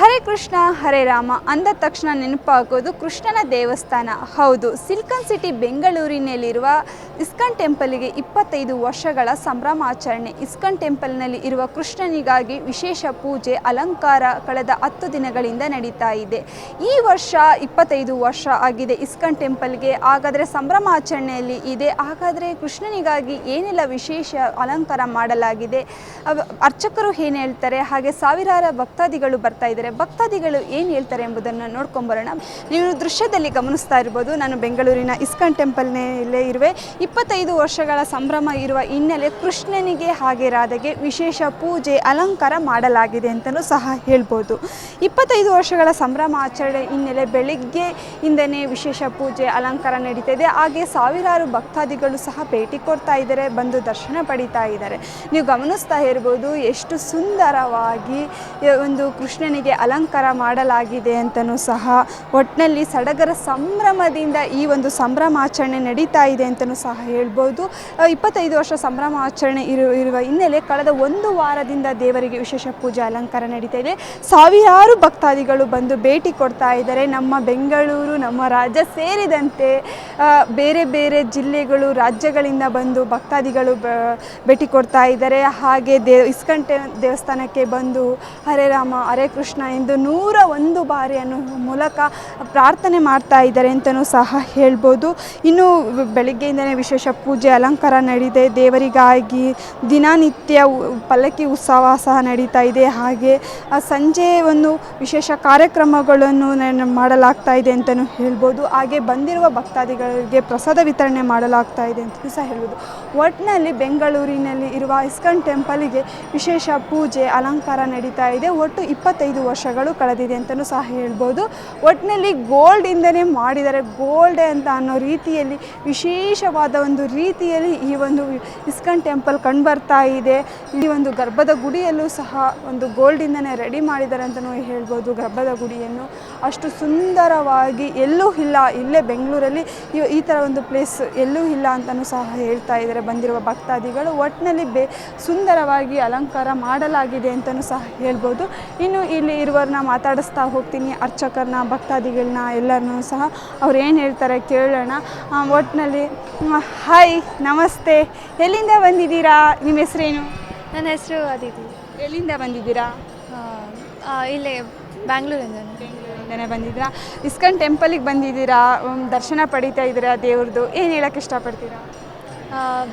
ಹರೇ ಕೃಷ್ಣ, ಹರೇ ರಾಮ ಅಂದ ತಕ್ಷಣ ನೆನಪಾಗೋದು ಕೃಷ್ಣನ ದೇವಸ್ಥಾನ. ಹೌದು, ಸಿಲ್ಕನ್ ಸಿಟಿ ಬೆಂಗಳೂರಿನಲ್ಲಿರುವ ಇಸ್ಕನ್ ಟೆಂಪಲ್ಗೆ ಇಪ್ಪತ್ತೈದು ವರ್ಷಗಳ ಸಂಭ್ರಮಾಚರಣೆ ಇಸ್ಕಾನ್ ಟೆಂಪಲ್ನಲ್ಲಿ ಇರುವ ಕೃಷ್ಣನಿಗಾಗಿ ವಿಶೇಷ ಪೂಜೆ, ಅಲಂಕಾರ ಕಳೆದ ಹತ್ತು ದಿನಗಳಿಂದ ನಡೀತಾ ಇದೆ. ಈ ವರ್ಷ ಇಪ್ಪತ್ತೈದು ವರ್ಷ ಆಗಿದೆ ಇಸ್ಕಾನ್ ಟೆಂಪಲ್ಗೆ. ಹಾಗಾದರೆ ಸಂಭ್ರಮಾಚರಣೆಯಲ್ಲಿ ಇದೆ. ಹಾಗಾದರೆ ಕೃಷ್ಣನಿಗಾಗಿ ಏನೆಲ್ಲ ವಿಶೇಷ ಅಲಂಕಾರ ಮಾಡಲಾಗಿದೆ? ಅರ್ಚಕರು ಏನು ಹೇಳ್ತಾರೆ? ಹಾಗೆ ಸಾವಿರಾರು ಭಕ್ತಾದಿಗಳು ಬರ್ತಾ ಇದ್ದಾರೆ. ಭಕ್ತಾದಿಗಳು ಏನು ಹೇಳ್ತಾರೆ ಎಂಬುದನ್ನು ನೋಡ್ಕೊಂಬರೋಣ. ನೀವು ದೃಶ್ಯದಲ್ಲಿ ಗಮನಿಸ್ತಾ ಇರ್ಬೋದು, ನಾನು ಬೆಂಗಳೂರಿನ ಇಸ್ಕಾನ್ ಟೆಂಪಲ್ನಲ್ಲೇ ಇರುವೆ. ಇಪ್ಪತ್ತೈದು ವರ್ಷಗಳ ಸಂಭ್ರಮ ಇರುವ ಹಿನ್ನೆಲೆ ಕೃಷ್ಣನಿಗೆ ಹಾಗೆ ರಾಧೆಗೆ ವಿಶೇಷ ಪೂಜೆ, ಅಲಂಕಾರ ಮಾಡಲಾಗಿದೆ ಅಂತಲೂ ಸಹ ಹೇಳ್ಬೋದು. ಇಪ್ಪತ್ತೈದು ವರ್ಷಗಳ ಸಂಭ್ರಮ ಆಚರಣೆ ಹಿನ್ನೆಲೆ ಬೆಳಿಗ್ಗೆ ಇಂದನೇ ವಿಶೇಷ ಪೂಜೆ, ಅಲಂಕಾರ ನಡೀತಾ ಇದೆ ಹಾಗೆ ಸಾವಿರಾರು ಭಕ್ತಾದಿಗಳು ಸಹ ಭೇಟಿ ಕೊಡ್ತಾ ಇದ್ದಾರೆ, ಬಂದು ದರ್ಶನ ಪಡಿತಾ ಇದ್ದಾರೆ. ನೀವು ಗಮನಿಸ್ತಾ ಇರ್ಬೋದು, ಎಷ್ಟು ಸುಂದರವಾಗಿ ಒಂದು ಕೃಷ್ಣನಿಗೆ ಅಲಂಕಾರ ಮಾಡಲಾಗಿದೆ ಅಂತಲೂ ಸಹ ಒಟ್ಟಿನಲ್ಲಿ ಸಡಗರ ಸಂಭ್ರಮದಿಂದ ಈ ಒಂದು ಸಂಭ್ರಮಾಚರಣೆ ನಡೀತಾ ಇದೆ ಅಂತಲೂ ಸಹ ಹೇಳ್ಬೋದು. ಇಪ್ಪತ್ತೈದು ವರ್ಷ ಸಂಭ್ರಮಾಚರಣೆ ಇರು, ಇರುವ ಹಿನ್ನೆಲೆ ಕಳೆದ ಒಂದು ವಾರದಿಂದ ದೇವರಿಗೆ ವಿಶೇಷ ಪೂಜೆ ಅಲಂಕಾರ ನಡೀತಾ ಇದೆ. ಸಾವಿರಾರು ಭಕ್ತಾದಿಗಳು ಬಂದು ಭೇಟಿ ಕೊಡ್ತಾ ಇದ್ದಾರೆ. ನಮ್ಮ ಬೆಂಗಳೂರು, ನಮ್ಮ ರಾಜ್ಯ ಸೇರಿದಂತೆ ಬೇರೆ ಬೇರೆ ಜಿಲ್ಲೆಗಳು, ರಾಜ್ಯಗಳಿಂದ ಬಂದು ಭಕ್ತಾದಿಗಳು ಭೇಟಿ ಕೊಡ್ತಾ ಇದ್ದಾರೆ. ಹಾಗೆ ದೇ ಇಸ್ಕಂಟೆ ದೇವಸ್ಥಾನಕ್ಕೆ ಬಂದು ಹರೇ ರಾಮ, ಹರೇ ಕೃಷ್ಣ ಎಂದು ನೂರ ಒಂದು ಬಾರಿ ಅನ್ನೋ ಮೂಲಕ ಪ್ರಾರ್ಥನೆ ಮಾಡ್ತಾ ಇದ್ದಾರೆ ಅಂತಲೂ ಸಹ ಹೇಳ್ಬೋದು. ಇನ್ನು ಬೆಳಗ್ಗೆಯಿಂದಲೇ ವಿಶೇಷ ಪೂಜೆ, ಅಲಂಕಾರ ನಡೀದೆ ದೇವರಿಗಾಗಿ ದಿನನಿತ್ಯ ಪಲ್ಲಕ್ಕಿ ಉತ್ಸವ ಸಹ ನಡೀತಾ ಇದೆ. ಹಾಗೆ ಸಂಜೆ ಒಂದು ವಿಶೇಷ ಕಾರ್ಯಕ್ರಮಗಳನ್ನು ಮಾಡಲಾಗ್ತಾ ಇದೆ ಅಂತಲೂ ಹೇಳ್ಬೋದು. ಹಾಗೆ ಬಂದಿರುವ ಭಕ್ತಾದಿಗಳಿಗೆ ಪ್ರಸಾದ ವಿತರಣೆ ಮಾಡಲಾಗ್ತಾ ಇದೆ ಅಂತಲೂ ಸಹ ಹೇಳ್ಬೋದು. ಒಟ್ಟಿನಲ್ಲಿ ಬೆಂಗಳೂರಿನಲ್ಲಿ ಇರುವ ಇಸ್ಕಾನ್ ಟೆಂಪಲಿಗೆ ವಿಶೇಷ ಪೂಜೆ, ಅಲಂಕಾರ ನಡೀತಾ ಇದೆ. ಒಟ್ಟು ಇಪ್ಪತ್ತೈದು ವರ್ಷಗಳು ಕಳೆದಿದೆ ಅಂತಲೂ ಸಹ ಹೇಳ್ಬೋದು. ಒಟ್ಟಿನಲ್ಲಿ ಗೋಲ್ಡಿಂದನೇ ಮಾಡಿದ್ದಾರೆ ಗೋಲ್ಡೆ ಅಂತ ಅನ್ನೋ ರೀತಿಯಲ್ಲಿ, ವಿಶೇಷವಾದ ಒಂದು ರೀತಿಯಲ್ಲಿ ಈ ಒಂದು ಇಸ್ಕಾನ್ ಟೆಂಪಲ್ ಕಂಡುಬರ್ತಾ ಇದೆ. ಈ ಒಂದು ಗರ್ಭದ ಗುಡಿಯಲ್ಲೂ ಸಹ ಒಂದು ಗೋಲ್ಡಿಂದನೇ ರೆಡಿ ಮಾಡಿದ್ದಾರೆ ಅಂತಲೂ ಹೇಳ್ಬೋದು. ಗರ್ಭದ ಗುಡಿಯನ್ನು ಅಷ್ಟು ಸುಂದರವಾಗಿ ಎಲ್ಲೂ ಇಲ್ಲ, ಇಲ್ಲೇ ಬೆಂಗಳೂರಲ್ಲಿ ಈ- ಥರ ಒಂದು ಪ್ಲೇಸ್ ಎಲ್ಲೂ ಇಲ್ಲ ಅಂತಲೂ ಸಹ ಹೇಳ್ತಾ ಇದ್ದಾರೆ, ಬಂದಿರುವ ಭಕ್ತಾದಿಗಳು. ಒಟ್ಟಿನಲ್ಲಿ ಬೇ ಸುಂದರವಾಗಿ ಅಲಂಕಾರ ಮಾಡಲಾಗಿದೆ ಅಂತಲೂ ಸಹ ಹೇಳ್ಬೋದು. ಇನ್ನು ಇಲ್ಲಿ ಇರುವವ್ರನ್ನ ಮಾತಾಡಿಸ್ತಾ ಹೋಗ್ತೀನಿ ಅರ್ಚಕರನ್ನ ಭಕ್ತಾದಿಗಳನ್ನ ಎಲ್ಲರನ್ನೂ ಸಹ ಅವ್ರು ಏನು ಹೇಳ್ತಾರೆ ಕೇಳೋಣ. ಒಟ್ಟಿನಲ್ಲಿ ಹಾಯ್ ನಮಸ್ತೆ. ಎಲ್ಲಿಂದ ಬಂದಿದ್ದೀರಾ? ನಿಮ್ಮ ಹೆಸರೇನು? ನನ್ನ ಹೆಸರು ಅದಿತಿ ಎಲ್ಲಿಂದ ಬಂದಿದ್ದೀರಾ? ಇಲ್ಲೇ ಬ್ಯಾಂಗ್ಳೂರಿಂದ ಬೆಂಗಳೂರಿಂದನೇ ಬಂದಿದ್ದೀರಾ? ಇಸ್ಕಾನ್ ಟೆಂಪಲಿಗೆ ಬಂದಿದ್ದೀರಾ? ದರ್ಶನ ಪಡಿತಾ ಇದ್ದೀರಾ ದೇವ್ರದ್ದು ಏನು ಹೇಳಕ್ಕೆ ಇಷ್ಟಪಡ್ತೀರಾ?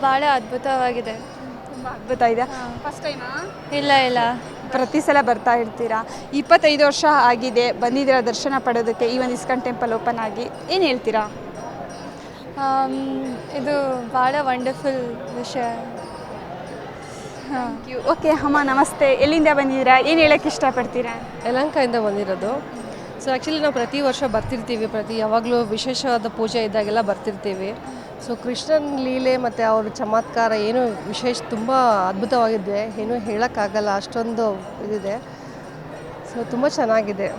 ಭಾಳ ಅದ್ಭುತವಾಗಿದೆ. ತುಂಬ ಅದ್ಭುತ ಇದೆ. ಫಸ್ಟ್ ಟೈಮಾ ಇಲ್ಲ ಇಲ್ಲ. ಪ್ರತಿ ಸಲ ಬರ್ತಾ ಇರ್ತೀರಾ? ಇಪ್ಪತ್ತೈದು ವರ್ಷ ಆಗಿದೆ ಬಂದಿದ್ದೀರಾ ದರ್ಶನ ಪಡೋದಕ್ಕೆ ಈ ಒಂದು ಇಸ್ಕಾನ್ ಟೆಂಪಲ್ ಓಪನ್ ಆಗಿ ಏನು ಹೇಳ್ತೀರಾ? ಇದು ಭಾಳ ವಂಡರ್ಫುಲ್ ವಿಷಯ. ಯು ಓಕೆ ಅಮ್ಮ ನಮಸ್ತೆ. ಎಲ್ಲಿಂದ ಬಂದಿದ್ದೀರಾ? ಏನು ಹೇಳಕ್ಕೆ ಇಷ್ಟಪಡ್ತೀರಾ? ಯಲಂಕಾಯಿಂದ ಬಂದಿರೋದು. ಸೊ ಆ್ಯಕ್ಚುಲಿ ನಾವು ಪ್ರತಿ ವರ್ಷ ಬರ್ತಿರ್ತೀವಿ. ಪ್ರತಿ ಯಾವಾಗಲೂ ವಿಶೇಷವಾದ ಪೂಜೆ ಇದ್ದಾಗೆಲ್ಲ ಬರ್ತಿರ್ತೀವಿ. ಸೊ ಕೃಷ್ಣನ ಲೀಲೆ ಮತ್ತು ಅವ್ರ ಚಮತ್ಕಾರ ಏನು ವಿಶೇಷ ತುಂಬ ಅದ್ಭುತವಾಗಿದೆ ಏನು ಹೇಳೋಕ್ಕಾಗಲ್ಲ ಅಷ್ಟೊಂದು ಇದಿದೆ. ಸೊ ತುಂಬ ಚೆನ್ನಾಗಿದೆ.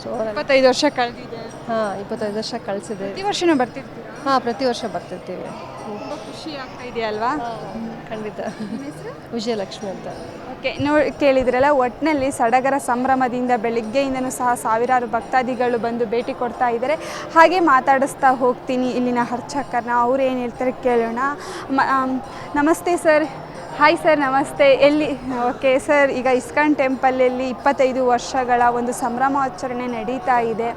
ಸೊ ಇಪ್ಪತ್ತೈದು ವರ್ಷ ಕಳೆದಿದೆ. ಹಾಂ ಇಪ್ಪತ್ತೈದು ವರ್ಷ ಕಳಿಸಿದೆ. ಪ್ರತಿ ವರ್ಷನೂ ಬರ್ತಿರ್ತೀವಿ ಹಾಂ ಪ್ರತಿ ವರ್ಷ ಬರ್ತಿರ್ತೀವಿ. ತುಂಬ ಖುಷಿ ಆಗ್ತಾ ಇದೆಯಲ್ವಾ? ಖಂಡಿತ. ವಿಜಯಲಕ್ಷ್ಮಿ ಅಂತ. ಓಕೆ ನೋಡಿ ಕೇಳಿದ್ರಲ್ಲ ಒಟ್ಟಿನಲ್ಲಿ ಸಡಗರ ಸಂಭ್ರಮದಿಂದ ಬೆಳಿಗ್ಗೆಯಿಂದನೂ ಸಹ ಸಾವಿರಾರು ಭಕ್ತಾದಿಗಳು ಬಂದು ಭೇಟಿ ಕೊಡ್ತಾ ಇದ್ದಾರೆ. ಹಾಗೆ ಮಾತಾಡಿಸ್ತಾ ಹೋಗ್ತೀನಿ ಇಲ್ಲಿನ ಹರ್ಚಕರ್ನ ಅವ್ರು ಏನು ಹೇಳ್ತಾರೆ ಕೇಳೋಣ. ನಮಸ್ತೆ ಸರ್. ಹಾಯ್ ಸರ್ ನಮಸ್ತೆ. ಎಲ್ಲಿ, ಓಕೆ ಸರ್, ಈಗ ಇಸ್ಕಾನ್ ಟೆಂಪಲಲ್ಲಿ ಇಪ್ಪತ್ತೈದು ವರ್ಷಗಳ ಒಂದು ಸಂಭ್ರಮಾಚರಣೆ ನಡೀತಾ ಇದೆ.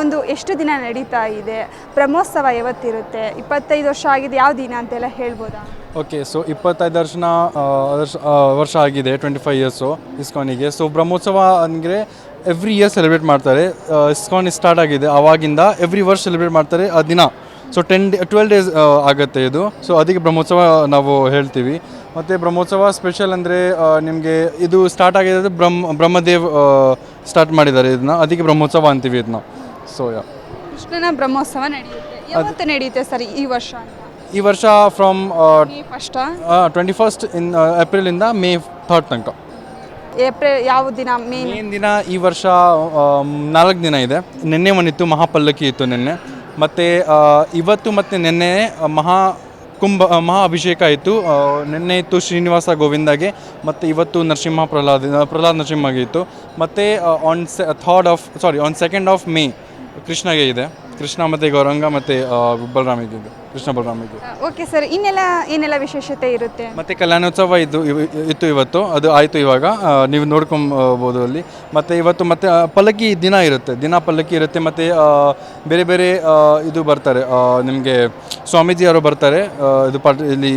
ಒಂದು ಎಷ್ಟು ದಿನ ನಡೀತಾ ಇದೆ? ಬ್ರಹ್ಮೋತ್ಸವ ಯಾವತ್ತಿರುತ್ತೆ? ಇಪ್ಪತ್ತೈದು ವರ್ಷ ಆಗಿದೆ, ಯಾವ ದಿನ ಅಂತೆಲ್ಲ ಹೇಳ್ಬೋದಾ? ಓಕೆ ಸೊ ಇಪ್ಪತ್ತೈದು ವರ್ಷ ವರ್ಷ ಆಗಿದೆ ಟ್ವೆಂಟಿ ಫೈವ್ ಇಯರ್ಸು ಇಸ್ಕಾನಿಗೆ. ಸೊ ಬ್ರಹ್ಮೋತ್ಸವ ಅಂದರೆ ಎವ್ರಿ ಇಯರ್ ಸೆಲೆಬ್ರೇಟ್ ಮಾಡ್ತಾರೆ. ಇಸ್ಕಾನ್ ಸ್ಟಾರ್ಟ್ ಆಗಿದೆ ಆವಾಗಿಂದ ಎವ್ರಿ ವರ್ಷ ಸೆಲೆಬ್ರೇಟ್ ಮಾಡ್ತಾರೆ, ಆ ದಿನ. So ten day twelve days ಆಗುತ್ತೆ ಇದು. ಸೊ ಅದಕ್ಕೆ ಬ್ರಹ್ಮೋತ್ಸವ ನಾವು ಹೇಳ್ತೀವಿ. ಮತ್ತು ಬ್ರಹ್ಮೋತ್ಸವ ಸ್ಪೆಷಲ್ ಅಂದರೆ ನಿಮಗೆ ಇದು ಸ್ಟಾರ್ಟ್ ಆಗಿರೋದು ಬ್ರಹ್ಮ ಬ್ರಹ್ಮದೇವ್ ಸ್ಟಾರ್ಟ್ ಮಾಡಿದ್ದಾರೆ ಇದನ್ನ. ಅದಕ್ಕೆ ಬ್ರಹ್ಮೋತ್ಸವ ಅಂತೀವಿ ಇದನ್ನ. ಸೊ ಯಾ ಕೃಷ್ಣನ ಬ್ರಹ್ಮೋತ್ಸವ ನಡೆಯುತ್ತೆ. ಯಾವತ್ತು ನಡೆಯುತ್ತೆ ಸರಿ ಈ ವರ್ಷ ಈ ವರ್ಷ from first twenty first in ಏಪ್ರಿಲಿಂದ May third ತನಕ. ಏಪ್ರಿಲ್ ಯಾವ ದಿನ? ಮೇ ಮೇನ್ ದಿನ ಈ ವರ್ಷ ನಾಲ್ಕು ದಿನ ಇದೆ. ನಿನ್ನೆ ಒಂದಿತ್ತು ಮಹಾಪಲ್ಲಕ್ಕಿ ಇತ್ತು ನಿನ್ನೆ. ಮತ್ತು ಇವತ್ತು ಮತ್ತು ನಿನ್ನೆ ಮಹಾ ಕುಂಭ ಮಹಾ ಅಭಿಷೇಕ ಆಯಿತು ನಿನ್ನೆ ಇತ್ತು ಶ್ರೀನಿವಾಸ ಗೋವಿಂದಾಗೆ, ಮತ್ತು ಇವತ್ತು ನರಸಿಂಹ ಪ್ರಹ್ಲಾದ್ ಪ್ರಹ್ಲಾದ್ ನರಸಿಂಹಗೆ ಇತ್ತು. ಮತ್ತು on say third of sorry on second of May ಕೃಷ್ಣಗೆ ಇದೆ. ಕೃಷ್ಣ ಮತ್ತು ಗೌರಂಗ ಮತ್ತು ಬಲರಾಮಿಗೆ ಇದೆ ಕೃಷ್ಣ ಬಲರಾಮಿಗೆ ಓಕೆ ಸರ್ ಇನ್ನೆಲ್ಲ ಏನೆಲ್ಲ ವಿಶೇಷತೆ ಇರುತ್ತೆ? ಮತ್ತೆ ಕಲ್ಯಾಣೋತ್ಸವ ಇದ್ದು ಇವ್- ಇತ್ತು ಇವತ್ತು. ಅದು ಆಯಿತು ಇವಾಗ. ಆ, ನೀವು ನೋಡ್ಕೊಬೋದು ಅಲ್ಲಿ. ಮತ್ತು ಇವತ್ತು ಮತ್ತೆ ಪಲ್ಲಕ್ಕಿ ದಿನ ಇರುತ್ತೆ. ದಿನ ಪಲ್ಲಕ್ಕಿ ಇರುತ್ತೆ. ಮತ್ತು ಬೇರೆ ಬೇರೆ ಆ, ಇದು ಬರ್ತಾರೆ. ನಿಮಗೆ ಸ್ವಾಮೀಜಿ ಅವರು ಬರ್ತಾರೆ. ಆ, ಇದು ಪಾಠ ಇಲ್ಲಿ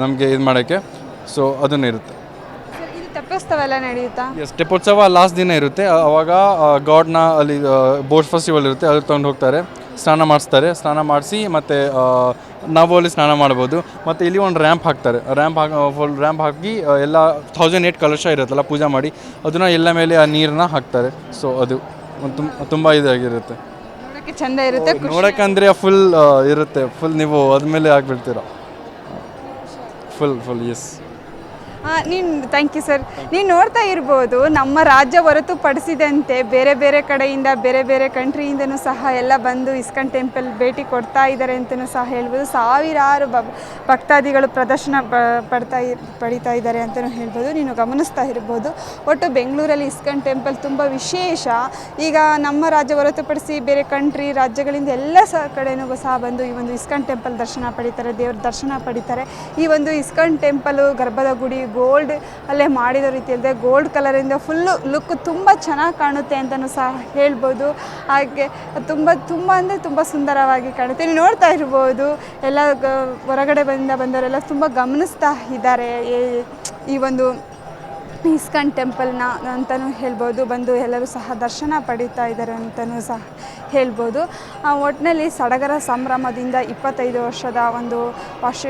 ನಮಗೆ ಇದು ಮಾಡೋಕ್ಕೆ. ಸೊ ಅದನ್ನು ಇರುತ್ತೆ. ಸರ್ ಇದು ತೆಪ್ಪೋತ್ಸವ ಎಲ್ಲ ನಡೆಯುತ್ತಾ? ಎಸ್ ತೆಪ್ಪೋತ್ಸವ ಲಾಸ್ಟ್ ದಿನ ಇರುತ್ತೆ. ಆವಾಗ ಅವಾಗ ಗಾಡ್ನ ಅಲ್ಲಿ ಬೋಟ್ ಫೆಸ್ಟಿವಲ್ ಇರುತ್ತೆ. ಅದಕ್ಕೆ ತಗೊಂಡು ಹೋಗ್ತಾರೆ. ಸ್ನಾನ ಮಾಡಿಸ್ತಾರೆ. ಸ್ನಾನ ಮಾಡಿಸಿ ಮತ್ತು ನಾವು ಅಲ್ಲಿ ಸ್ನಾನ ಮಾಡ್ಬೋದು. ಮತ್ತು ಇಲ್ಲಿ ಒಂದು ರ್ಯಾಂಪ್ ಹಾಕ್ತಾರೆ. ರ್ಯಾಂಪ್ ಹಾಕಿ ಫುಲ್ ರ್ಯಾಂಪ್ ಹಾಕಿ ಎಲ್ಲ ಥೌಸಂಡ್ ಏಟ್ ಕಲಶ ಇರುತ್ತಲ್ಲ ಪೂಜೆ ಮಾಡಿ ಅದನ್ನು ಎಲ್ಲ ಮೇಲೆ ಆ ನೀರನ್ನ ಹಾಕ್ತಾರೆ. ಸೊ ಅದು ಒಂದು ತುಂಬ ತುಂಬ ಇದಾಗಿರುತ್ತೆ. ಚೆಂದ ಇರುತ್ತೆ ನೋಡೋಕ್ಕಂದ್ರೆ ಫುಲ್ ಇರುತ್ತೆ. ಫುಲ್ ನೀವು ಅದ್ಮೇಲೆ ಆಗಿಬಿಡ್ತೀರ. ಫುಲ್ ಫುಲ್ ಎಸ್ ನೀನು ಥ್ಯಾಂಕ್ ಯು ಸರ್ ನೀನು ನೋಡ್ತಾ ಇರ್ಬೋದು, ನಮ್ಮ ರಾಜ್ಯ ಹೊರತುಪಡಿಸಿದಂತೆ ಬೇರೆ ಬೇರೆ ಕಡೆಯಿಂದ, ಬೇರೆ ಬೇರೆ ಕಂಟ್ರಿಯಿಂದನೂ ಸಹ ಎಲ್ಲ ಬಂದು ಇಸ್ಕಾನ್ ಟೆಂಪಲ್ ಭೇಟಿ ಕೊಡ್ತಾ ಇದ್ದಾರೆ ಅಂತಲೂ ಸಹ ಹೇಳ್ಬೋದು. ಸಾವಿರಾರು ಭಕ್ತಾದಿಗಳು ಪ್ರದರ್ಶನ ಪಡ್ತಾ ಪಡಿತಾ ಇದ್ದಾರೆ ಅಂತಲೂ ಹೇಳ್ಬೋದು. ನೀನು ಗಮನಿಸ್ತಾ ಇರ್ಬೋದು. ಒಟ್ಟು ಬೆಂಗಳೂರಲ್ಲಿ ಇಸ್ಕಾನ್ ಟೆಂಪಲ್ ತುಂಬ ವಿಶೇಷ. ಈಗ ನಮ್ಮ ರಾಜ್ಯ ಹೊರತುಪಡಿಸಿ ಬೇರೆ ಕಂಟ್ರಿ ರಾಜ್ಯಗಳಿಂದ ಎಲ್ಲ ಸಹ ಕಡೆಯೂ ಸಹ ಬಂದು ಈ ಒಂದು ಇಸ್ಕಾನ್ ಟೆಂಪಲ್ ದರ್ಶನ ಪಡಿತಾರೆ, ದೇವ್ರ ದರ್ಶನ ಪಡಿತಾರೆ. ಈ ಒಂದು ಇಸ್ಕಾನ್ ಟೆಂಪಲು ಗರ್ಭದ ಗುಡಿ ಗೋಲ್ಡ್ ಅಲ್ಲೇ ಮಾಡಿದ ರೀತಿಯಲ್ಲದೆ ಗೋಲ್ಡ್ ಕಲರಿಂದ ಫುಲ್ಲು ಲುಕ್ ತುಂಬ ಚೆನ್ನಾಗಿ ಕಾಣುತ್ತೆ ಅಂತಲೂ ಸಹ ಹೇಳ್ಬೋದು. ಹಾಗೆ ತುಂಬ ತುಂಬ ಅಂದರೆ ತುಂಬ ಸುಂದರವಾಗಿ ಕಾಣುತ್ತೆ. ಇಲ್ಲಿ ನೋಡ್ತಾ ಇರ್ಬೋದು, ಎಲ್ಲ ಹೊರಗಡೆ ಬಂದ ಬಂದವರೆಲ್ಲ ತುಂಬ ಗಮನಿಸ್ತಾ ಇದ್ದಾರೆ. ಈ ಒಂದು ಇಸ್ಕಾನ್ ಟೆಂಪಲ್ನ ಅಂತಲೂ ಹೇಳ್ಬೋದು, ಬಂದು ಎಲ್ಲರೂ ಸಹ ದರ್ಶನ ಪಡೀತಾ ಇದ್ದಾರೆ ಅಂತಲೂ ಸಹ ಹೇಳ್ಬೋದು. ಒಟ್ಟಿನಲ್ಲಿ ಸಡಗರ ಸಂಭ್ರಮದಿಂದ ಇಪ್ಪತ್ತೈದು ವರ್ಷದ ಒಂದು ವರ್ಷ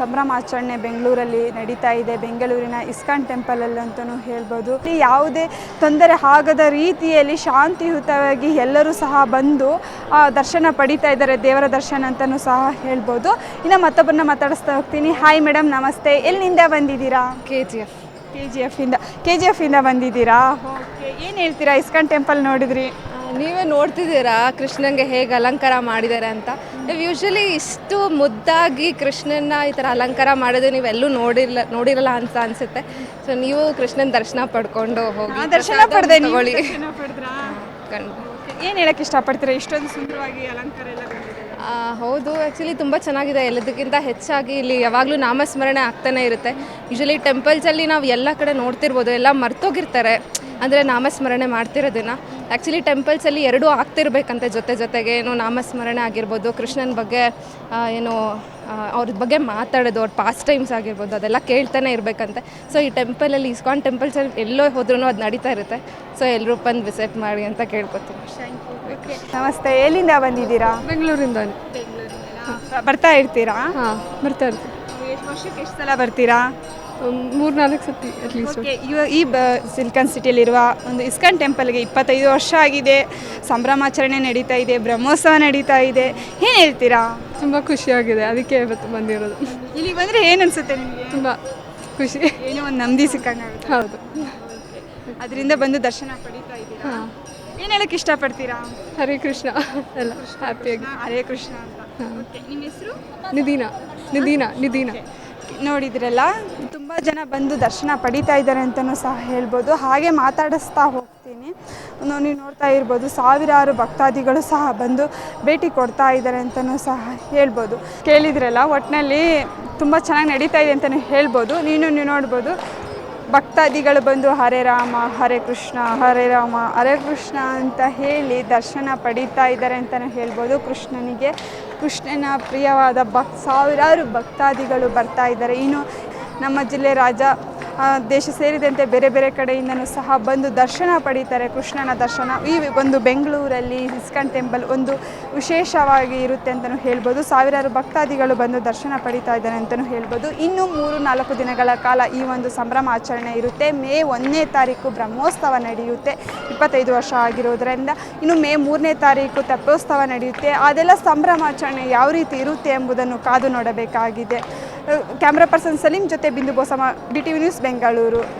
ಸಂಭ್ರಮ ಆಚರಣೆ ಬೆಂಗಳೂರಲ್ಲಿ ನಡೀತಾ ಇದೆ, ಬೆಂಗಳೂರಿನ ಇಸ್ಕಾನ್ ಟೆಂಪಲಲ್ಲಿ ಅಂತಲೂ ಹೇಳ್ಬೋದು. ಯಾವುದೇ ತೊಂದರೆ ಆಗದ ರೀತಿಯಲ್ಲಿ ಶಾಂತಿಯುತವಾಗಿ ಎಲ್ಲರೂ ಸಹ ಬಂದು ದರ್ಶನ ಪಡೀತಾ ಇದ್ದಾರೆ, ದೇವರ ದರ್ಶನ ಅಂತಲೂ ಸಹ ಹೇಳ್ಬೋದು. ಇನ್ನು ಮತ್ತೊಬ್ಬರನ್ನ ಮಾತಾಡಿಸ್ತಾ ಹೋಗ್ತೀನಿ. ಹಾಯ್ ಮೇಡಮ್ ನಮಸ್ತೆ. ಎಲ್ಲಿಂದ ಬಂದಿದ್ದೀರಾ? K G F K G ಎಫಿಂದ K G ಎಫಿಂದ ಬಂದಿದ್ದೀರಾ? ಓಕೆ ಏನು ಹೇಳ್ತೀರಾ? ಇಸ್ಕಾನ್ ಟೆಂಪಲ್ ನೋಡಿದ್ರಿ? ನೀವೇ ನೋಡ್ತಿದ್ದೀರಾ ಕೃಷ್ಣನ್ಗೆ ಹೇಗೆ ಅಲಂಕಾರ ಮಾಡಿದ್ದಾರೆ ಅಂತ? ನೀವು ಯೂಶ್ವಲಿ ಇಷ್ಟು ಮುದ್ದಾಗಿ ಕೃಷ್ಣನ ಈ ಥರ ಅಲಂಕಾರ ಮಾಡೋದು ನೀವೆಲ್ಲೂ ನೋಡಿಲ್ಲ ನೋಡಿರಲ್ಲ ಅಂತ ಅನಿಸುತ್ತೆ. ಸೊ ನೀವು ಕೃಷ್ಣನ ದರ್ಶನ ಪಡ್ಕೊಂಡು ಹೋಗಿ ದರ್ಶನ ಪಡೆದೆ ಏನು ಹೇಳಕ್ಕೆ ಇಷ್ಟಪಡ್ತೀರಾ? ಇಷ್ಟೊಂದು ಸುಂದರವಾಗಿ ಅಲಂಕಾರ ಎಲ್ಲ ಹೌದು ಆ್ಯಕ್ಚುಲಿ ತುಂಬ ಚೆನ್ನಾಗಿದೆ. ಎಲ್ಲದಕ್ಕಿಂತ ಹೆಚ್ಚಾಗಿ ಇಲ್ಲಿ ಯಾವಾಗಲೂ ನಾಮಸ್ಮರಣೆ ಆಗ್ತಾನೆ ಇರುತ್ತೆ. ಯೂಶಲಿ ಟೆಂಪಲ್ಸಲ್ಲಿ ನಾವು ಎಲ್ಲ ಕಡೆ ನೋಡ್ತಿರ್ಬೋದು, ಎಲ್ಲ ಮರ್ತೋಗಿರ್ತಾರೆ. ಅಂದರೆ ನಾಮಸ್ಮರಣೆ ಮಾಡ್ತಿರೋದನ್ನ. ಆ್ಯಕ್ಚುಲಿ ಟೆಂಪಲ್ಸಲ್ಲಿ ಎರಡೂ ಆಗ್ತಿರ್ಬೇಕಂತೆ ಜೊತೆ ಜೊತೆಗೆ ಏನು ನಾಮಸ್ಮರಣೆ ಆಗಿರ್ಬೋದು ಕೃಷ್ಣನ ಬಗ್ಗೆ ಏನು ಅವ್ರ ಬಗ್ಗೆ ಮಾತಾಡೋದು ಅವ್ರ ಪಾಸ್ಟ್ ಟೈಮ್ಸ್ ಆಗಿರ್ಬೋದು ಅದೆಲ್ಲ ಕೇಳ್ತಾನೆ ಇರಬೇಕಂತೆ. ಸೊ ಈ ಟೆಂಪಲಲ್ಲಿ ಇಸ್ಕಾನ್ ಟೆಂಪಲ್ಸಲ್ಲಿ ಎಲ್ಲೋ ಹೋದ್ರೂ ಅದು ನಡೀತಾ ಇರುತ್ತೆ. ಸೊ ಎಲ್ಲರೂ ಬಂದು ವಿಸಿಟ್ ಮಾಡಿ ಅಂತ ಕೇಳ್ಕೊತೀನಿ. ನಮಸ್ತೆ. ಎಲ್ಲಿಂದ ಬಂದಿದ್ದೀರಾ? ಬೆಂಗಳೂರಿಂದ. ಬರ್ತಾ ಇರ್ತೀರಾ? ಹಾಂ ಬರ್ತಾ ಇರ್ತೀವಿ. ಎಷ್ಟು ವರ್ಷಕ್ಕೆ ಎಷ್ಟು ಸಲ ಬರ್ತೀರಾ? ಮೂರು ನಾಲ್ಕು ಸತಿ ಅಟ್ಲೀಸ್ಟ್ ಓಕೆ ಇವಾಗ ಈ ಬ ಸಿಲ್ಕನ್ ಸಿಟಿಯಲ್ಲಿರುವ ಒಂದು ಇಸ್ಕಾನ್ ಟೆಂಪಲ್ಗೆ ಇಪ್ಪತ್ತೈದು ವರ್ಷ ಆಗಿದೆ. ಸಂಭ್ರಮಾಚರಣೆ ನಡೀತಾ ಇದೆ ಬ್ರಹ್ಮೋತ್ಸವ ನಡೀತಾ ಇದೆ. ಏನು ಹೇಳ್ತೀರಾ? ತುಂಬ ಖುಷಿಯಾಗಿದೆ ಅದಕ್ಕೆ ಇವತ್ತು ಬಂದಿರೋದು. ಇಲ್ಲಿ ಬಂದರೆ ಏನು ಅನಿಸುತ್ತೆ ನಿಮಗೆ? ತುಂಬ ಖುಷಿ. ಏನೋ ಒಂದು ನಂಬಿ ಸಿಕ್ಕಂಗಾಗುತ್ತೆ. ಹೌದು. ಅದರಿಂದ ಬಂದು ದರ್ಶನ ಪಡೀತಾ ಇದ್ದೀರಾ? ಏನು ಹೇಳಕ್ಕೆ ಇಷ್ಟಪಡ್ತೀರಾ? ಹರೇ ಕೃಷ್ಣ. ಎಲ್ಲ ಹ್ಯಾಪಿಯಾಗಿ ಹರೇ ಕೃಷ್ಣ ಅಂತ. ನಿಮ್ಮ ಹೆಸರು? ನಿಧೀನ. ನಿಧೀನ ನಿಧೀನ. ನೋಡಿದ್ರಲ್ಲ ತುಂಬ ಜನ ಬಂದು ದರ್ಶನ ಪಡಿತಾ ಇದ್ದಾರೆ ಅಂತಲೂ ಸಹ ಹೇಳ್ಬೋದು. ಹಾಗೆ ಮಾತಾಡಿಸ್ತಾ ಹೋಗ್ತೀನಿ. ನೀವು ನೋಡ್ತಾ ಇರ್ಬೋದು, ಸಾವಿರಾರು ಭಕ್ತಾದಿಗಳು ಸಹ ಬಂದು ಭೇಟಿ ಕೊಡ್ತಾ ಇದ್ದಾರೆ ಅಂತಲೂ ಸಹ ಹೇಳ್ಬೋದು. ಕೇಳಿದ್ರಲ್ಲ ಒಟ್ಟಿನಲ್ಲಿ ತುಂಬ ಚೆನ್ನಾಗಿ ನಡೀತಾ ಇದೆ ಅಂತಲೇ ಹೇಳ್ಬೋದು. ನೀನು, ನೀವು ನೋಡ್ಬೋದು, ಭಕ್ತಾದಿಗಳು ಬಂದು ಹರೇ ರಾಮ, ಹರೇ ಕೃಷ್ಣ, ಹರೇ ರಾಮ, ಹರೇ ಕೃಷ್ಣ ಅಂತ ಹೇಳಿ ದರ್ಶನ ಪಡೀತಾ ಇದ್ದಾರೆ ಅಂತಲೇ ಹೇಳ್ಬೋದು. ಕೃಷ್ಣನಿಗೆ, ಕೃಷ್ಣನ ಪ್ರಿಯವಾದ ಭಕ್, ಸಾವಿರಾರು ಭಕ್ತಾದಿಗಳು ಬರ್ತಾ ಇದ್ದಾರೆ. ಇನ್ನು ನಮ್ಮ ಜಿಲ್ಲೆ ರಾಜ ದೇಶ ಸೇರಿದಂತೆ ಬೇರೆ ಬೇರೆ ಕಡೆಯಿಂದನೂ ಸಹ ಬಂದು ದರ್ಶನ ಪಡೀತಾರೆ ಕೃಷ್ಣನ ದರ್ಶನ. ಈ ಒಂದು ಬೆಂಗಳೂರಲ್ಲಿ ಇಸ್ಕಾನ್ ಟೆಂಪಲ್ ಒಂದು ವಿಶೇಷವಾಗಿ ಇರುತ್ತೆ ಅಂತಲೂ ಹೇಳ್ಬೋದು. ಸಾವಿರಾರು ಭಕ್ತಾದಿಗಳು ಬಂದು ದರ್ಶನ ಪಡೀತಾ ಇದ್ದಾರೆ ಅಂತಲೂ ಹೇಳ್ಬೋದು. ಇನ್ನೂ ಮೂರು ನಾಲ್ಕು ದಿನಗಳ ಕಾಲ ಈ ಒಂದು ಸಂಭ್ರಮ ಆಚರಣೆ ಇರುತ್ತೆ. ಮೇ ಒಂದನೇ ತಾರೀಕು ಬ್ರಹ್ಮೋತ್ಸವ ನಡೆಯುತ್ತೆ. ಇಪ್ಪತ್ತೈದು ವರ್ಷ ಆಗಿರೋದರಿಂದ ಇನ್ನು ಮೇ ಮೂರನೇ ತಾರೀಕು ತೆಪ್ಪೋತ್ಸವ ನಡೆಯುತ್ತೆ. ಅದೆಲ್ಲ ಸಂಭ್ರಮಾಚರಣೆ ಯಾವ ರೀತಿ ಇರುತ್ತೆ ಎಂಬುದನ್ನು ಕಾದು ನೋಡಬೇಕಾಗಿದೆ. ಕ್ಯಾಮ್ರಾ ಪರ್ಸನ್ ಸಲೀಂ ಜೊತೆ Bindu Bosamma D T V news Bengaluru.